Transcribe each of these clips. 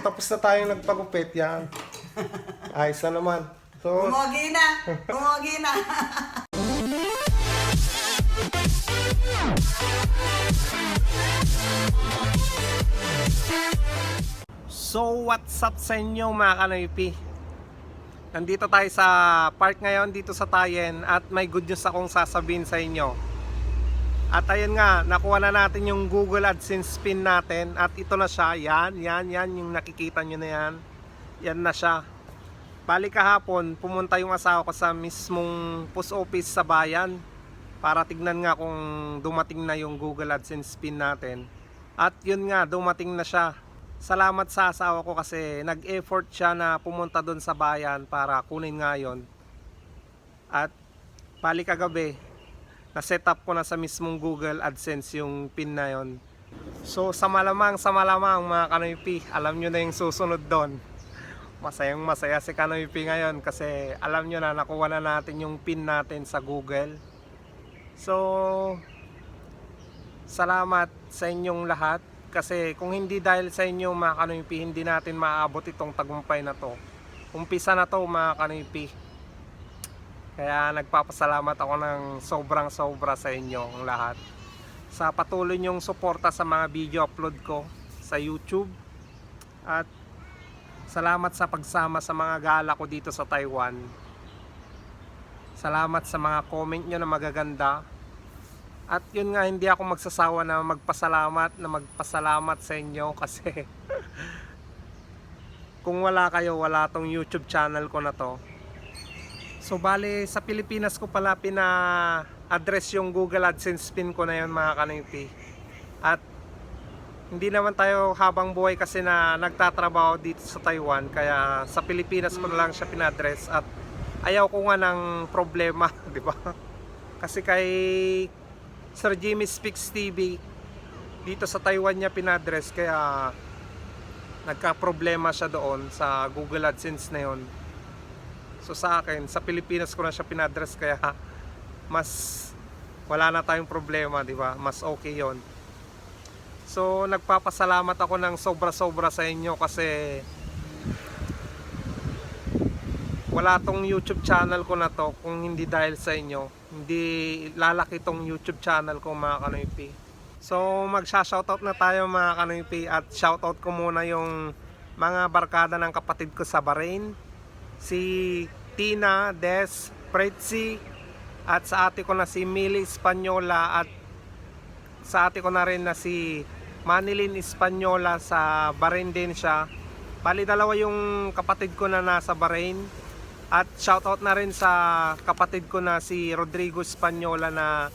tapos na tayong nagpagupit yan. Ayos na naman. So, Umugi na! Umugi na! So what's up sa inyo mga kanoypi? Nandito tayo sa park ngayon dito sa Tayen at may good news akong sasabihin sa inyo. At ayun nga, nakuha na natin yung Google AdSense pin natin at ito na siya. Yan, yan, yan yung nakikita nyo na yan. Yan na siya. Bali kahapon, pumunta yung asawa ko sa mismong post office sa bayan para tignan nga kung dumating na yung Google AdSense pin natin. At yun nga, dumating na siya. Salamat sa asawa ko kasi nag-effort siya na pumunta doon sa bayan para kunin nga yun. At bali kagabi, na-set up ko na sa mismong Google AdSense yung pin na yon. So sa malamang, sa malamang mga kanoypi, alam nyo na yung susunod doon. Masayang masaya si Kanoypi ngayon kasi alam nyo na nakuha na natin yung pin natin sa Google. So, salamat sa inyong lahat kasi kung hindi dahil sa inyo mga kanoypi, hindi natin maabot itong tagumpay na to. Umpisa na to mga kanoypi. Kaya nagpapasalamat ako ng sobrang sobra sa inyo lahat. Sa patuloy niyong suporta sa mga video upload ko sa YouTube. At salamat sa pagsama sa mga gala ko dito sa Taiwan. Salamat sa mga comment nyo na magaganda. At yun nga, hindi ako magsasawa na magpasalamat, na magpasalamat sa inyo kasi kung wala kayo, wala tong YouTube channel ko na to. So bali sa Pilipinas ko pala pina-address yung Google AdSense pin ko na yun mga kanipi. At hindi naman tayo habang buhay kasi na nagtatrabaho dito sa Taiwan kaya sa Pilipinas ko na lang siya pina-address at ayaw ko nga ng problema, di ba? Kasi kay Sir Jimmy Speaks TV dito sa Taiwan niya pina-address kaya nagka-problema siya doon sa Google AdSense na yon. So sa akin, sa Pilipinas ko na siya pinadress kaya mas wala na tayong problema, di ba? Mas okay 'yon. So nagpapasalamat ako ng sobra-sobra sa inyo kasi wala tong YouTube channel ko na to kung hindi dahil sa inyo. Hindi lalaki tong YouTube channel ko mga kanoypi. So magsha-shoutout na tayo mga kanoypi at shoutout ko muna yung mga barkada ng kapatid ko sa Bahrain si Tina Des Pretzi at sa ate ko na si Mili Espanyola at sa ate ko na rin na si Manilin Espanyola sa Bahrain din siya. Bali dalawa yung kapatid ko na nasa Bahrain at shoutout na rin sa kapatid ko na si Rodrigo Espanyola na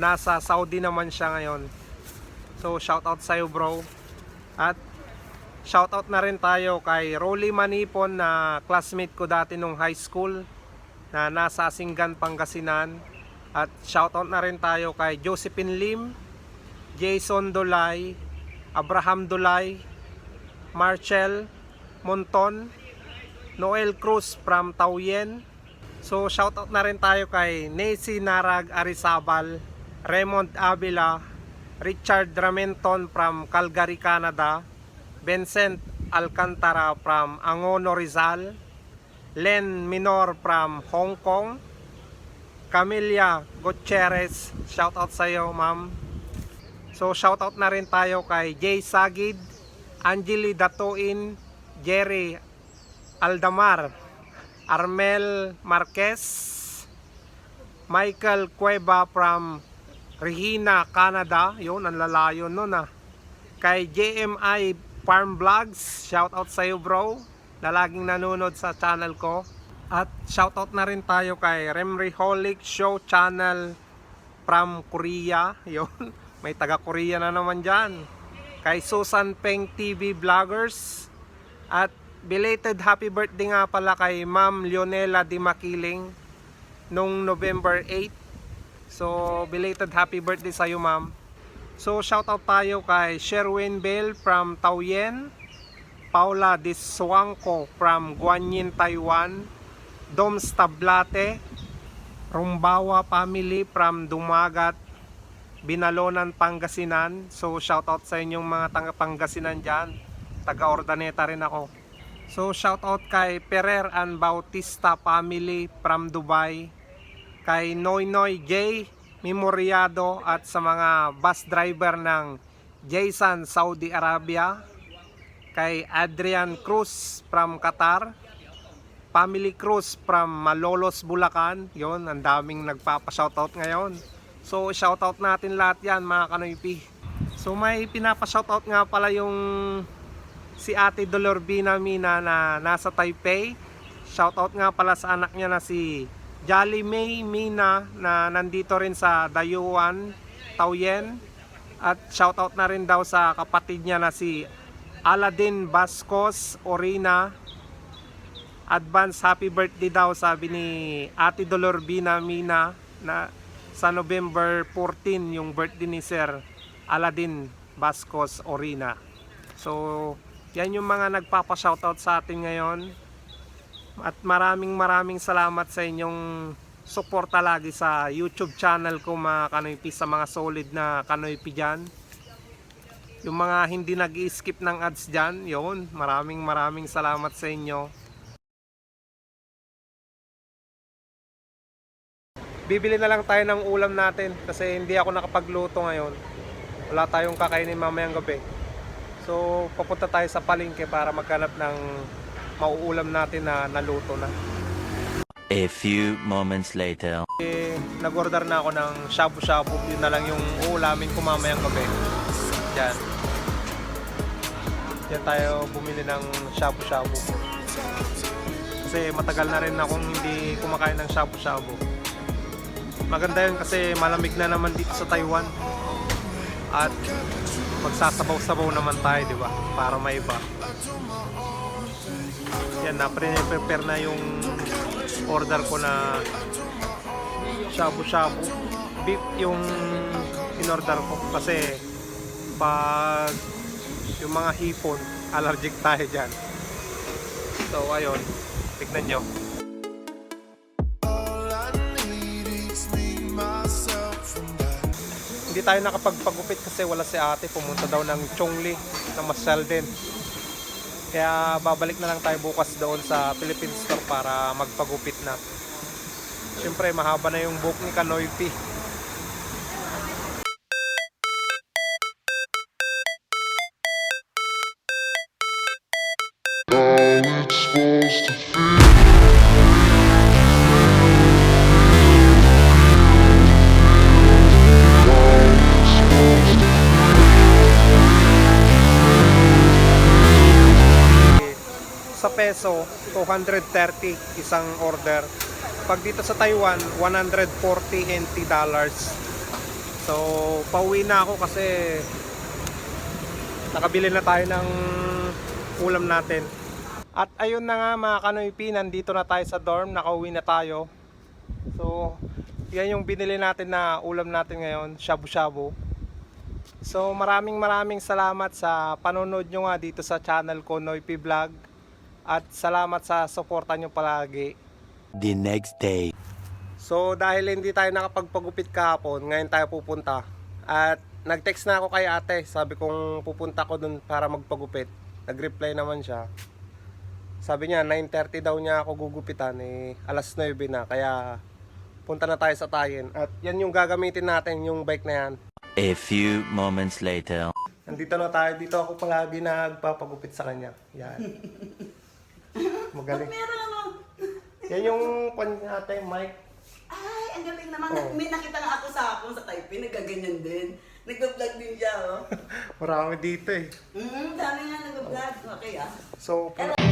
nasa Saudi naman siya ngayon. So shoutout sa iyo bro. At Shoutout na rin tayo kay Rolly Manipon na classmate ko dati nung high school na nasa Singgan, Pangasinan. At shoutout na rin tayo kay Josephine Lim, Jason Dolay, Abraham Dolay, Marcel Monton, Noel Cruz from Tauyen. So shoutout na rin tayo kay Nancy Narag Arizabal, Raymond Avila, Richard Dramenton from Calgary, Canada, Vincent Alcantara from Angono Rizal, Len Minor from Hong Kong, Camelia Gutierrez, shout out sa iyo ma'am. So shout out na rin tayo kay Jay Sagid, Angeli Datuin, Jerry Aldamar, Armel Marquez, Michael Cueva from Regina, Canada. Yun, ang lalayo nun ah. Kay JMI Farm Vlogs, shout out sa iyo bro na laging nanonood sa channel ko. At shout out na rin tayo kay Remry Holic Show Channel from Korea. Yun, may taga Korea na naman dyan. Kay Susan Peng TV Vloggers. At belated happy birthday nga pala kay Ma'am Leonela Di Makiling nung November 8. So, belated happy birthday sa iyo ma'am. So shoutout tayo kay Sherwin Bell from Taoyen, Paula Diswangko from Guanyin, Taiwan, Doms Tablate, Rumbawa family from Dumagat, Binalonan, Pangasinan. So shoutout sa inyong mga tanga Pangasinan dyan. taga Ordaneta rin ako. So shout out kay Perer and Bautista family from Dubai, kay Noy Noy J Memoriado at sa mga bus driver ng Jason Saudi Arabia, kay Adrian Cruz from Qatar, Family Cruz from Malolos, Bulacan. Yon, ang daming nagpapa-shoutout ngayon. So, shoutout natin lahat yan, mga kanoypi. So, may pinapa-shoutout nga pala yung si Ate Dolorbina Mina na nasa Taipei. Shoutout nga pala sa anak niya na si Jolly May Mina na nandito rin sa Dayuan, Tauyen. At shoutout na rin daw sa kapatid niya na si Aladdin Bascos Orina advance happy birthday daw sabi ni Ate Dolorbina Mina na sa November 14 yung birthday ni Sir Aladdin Bascos Orina. So, yan yung mga nagpapa-shoutout sa atin ngayon. At maraming maraming salamat sa inyong suporta lagi sa YouTube channel ko mga kanoypi sa mga solid na kanoypi dyan. Yung mga hindi nag skip ng ads dyan, yun, maraming maraming salamat sa inyo. bibili na lang tayo ng ulam natin kasi hindi ako nakapagluto ngayon. Wala tayong kakainin mamayang gabi. So, papunta tayo sa palengke para maghanap ng mauulam natin na naluto na. A few moments later. Eh, nag-order na ako ng shabu-shabu. Yun na lang yung uulamin ko mamayang gabi. Yan. Yan tayo bumili ng shabu-shabu. Kasi matagal na rin akong hindi kumakain ng shabu-shabu. Maganda yun kasi malamig na naman dito sa Taiwan. At magsasabaw-sabaw naman tayo, di ba? Para may iba. Yan, na-prepare na yung order ko na shabu-shabu. Beef yung in-order ko kasi pag yung mga hipon, allergic tayo dyan. So, ayun. Tignan nyo. Hindi tayo nakapagpagupit kasi wala si ate. Pumunta daw ng Chongli na Masyal din. Kaya babalik na lang tayo bukas doon sa Philippine Store para magpagupit na. Siyempre mahaba na yung buhok ni Kanoy P. sa peso 230 isang order. Pag dito sa Taiwan 140 NT dollars. So pauwi na ako kasi nakabili na tayo ng ulam natin. At ayun na nga mga kanoypi nandito na tayo sa dorm nakauwi na tayo. So yan yung binili natin na ulam natin ngayon shabu shabu so maraming maraming salamat sa panonood nyo nga dito sa channel ko Noypi Vlog at salamat sa suporta nyo palagi. The next day. So dahil hindi tayo nakapagpagupit kahapon, ngayon tayo pupunta. At nag-text na ako kay ate, sabi kong pupunta ko dun para magpagupit. Nag-reply naman siya. Sabi niya 9.30 daw niya ako gugupitan, eh alas 9 na, kaya punta na tayo sa tayin. At yan yung gagamitin natin, yung bike na yan. A few moments later. Nandito na tayo, dito ako palagi nagpapagupit sa kanya. Yan. Magaling. Meron ano. Yan yung pan ate, Mike. Ay, ang galing naman. Oh. May nakita nga ako sa akong sa Taipei, nagaganyan din. Nag-vlog din siya, oh. Marami dito eh. Mm, dami nga nag-vlog. Okay, ah. So, pun-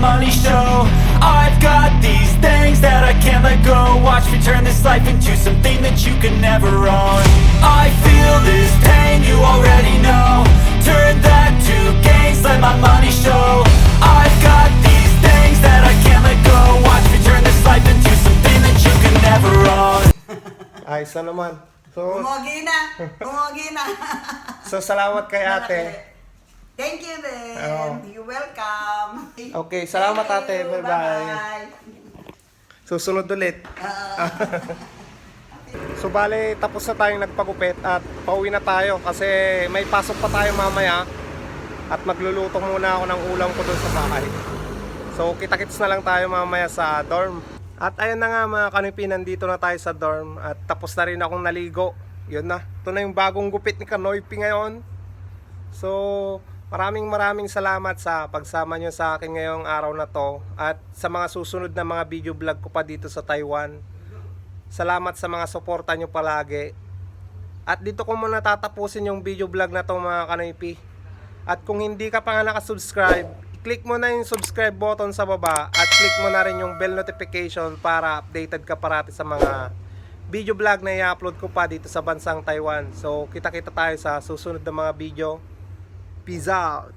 money show I've got these things that I can't let go Watch me turn this life into something that you can never own I feel this pain, you already know Turn that to gains, let my money show I've got these things that I can't let go Watch me turn this life into something that you can never own Ayos na naman. So, Umugi na. Umugi na. so salamat kay ate. Thank you din. Oo. You're welcome. Okay, salamat, Thank ate. you. Bye-bye. Bye-bye. Susunod ulit. so bale, tapos na tayong nagpagupit at pauwi na tayo kasi may pasok pa tayo mamaya at magluluto muna ako ng ulam ko doon sa bahay. So kita-kits na lang tayo mamaya sa dorm. At ayun na nga mga kanipi, nandito na tayo sa dorm at tapos na rin akong naligo. Yun na, ito na yung bagong gupit ni Kanoypi ngayon. So, maraming maraming salamat sa pagsama nyo sa akin ngayong araw na to at sa mga susunod na mga video vlog ko pa dito sa Taiwan. Salamat sa mga suporta nyo palagi. At dito ko muna tatapusin yung video vlog na to mga kanipi. At kung hindi ka pa nga nakasubscribe, click mo na yung subscribe button sa baba at click mo na rin yung bell notification para updated ka parati sa mga video vlog na i-upload ko pa dito sa bansang Taiwan. So, kita-kita tayo sa susunod na mga video. Peace out!